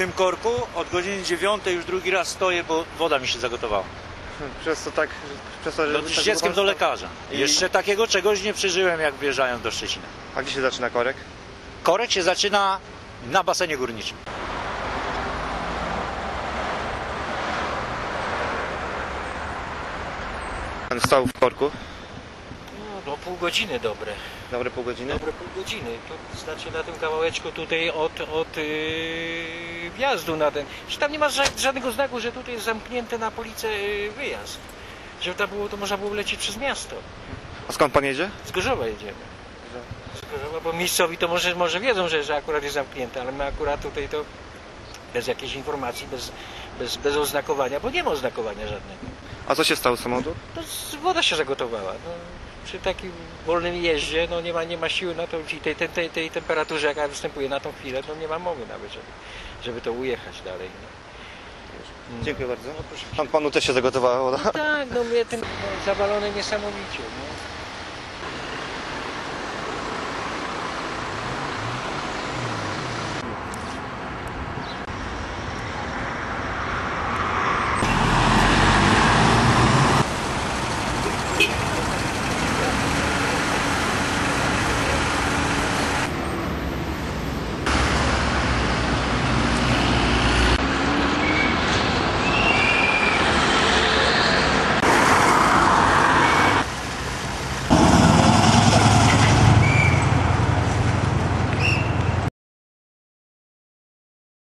tym korku. Od godziny 9 już drugi raz stoję, bo woda mi się zagotowała. Przez to tak, przez to, że... No, tak z dzieckiem do lekarza. I- Jeszcze takiego czegoś nie przeżyłem, jak wjeżdżałem do Szczecina. A gdzie się zaczyna korek? Korek się zaczyna na basenie górniczym. Pan stał w korku, No, no pół godziny dobre. dobre pół godziny. Dobre pół godziny. To znaczy na tym kawałeczku tutaj od, od yy, wjazdu na ten. Że tam nie ma ża- żadnego znaku, że tutaj jest zamknięty na policję yy, wyjazd. Żeby tam było, to można było lecieć przez miasto. A skąd pan jedzie? Z Gorzowa jedziemy. Z Gorzowa, bo miejscowi to może, może wiedzą, że, że akurat jest zamknięte, ale my akurat tutaj to bez jakiejś informacji, bez, bez, bez oznakowania, bo nie ma oznakowania żadnego. A co się stało z samochodu? Z- woda się zagotowała. No, przy takim wolnym jeździe no, nie, ma, nie ma siły na to i tej, tej, tej, temperaturze, jaka występuje na tą chwilę, no nie ma mowy nawet, żeby, żeby to ujechać dalej. No. No. Dziękuję bardzo. No. Pan, panu też się zagotowała woda? Tak, no mnie tym no, zawalone niesamowicie. No.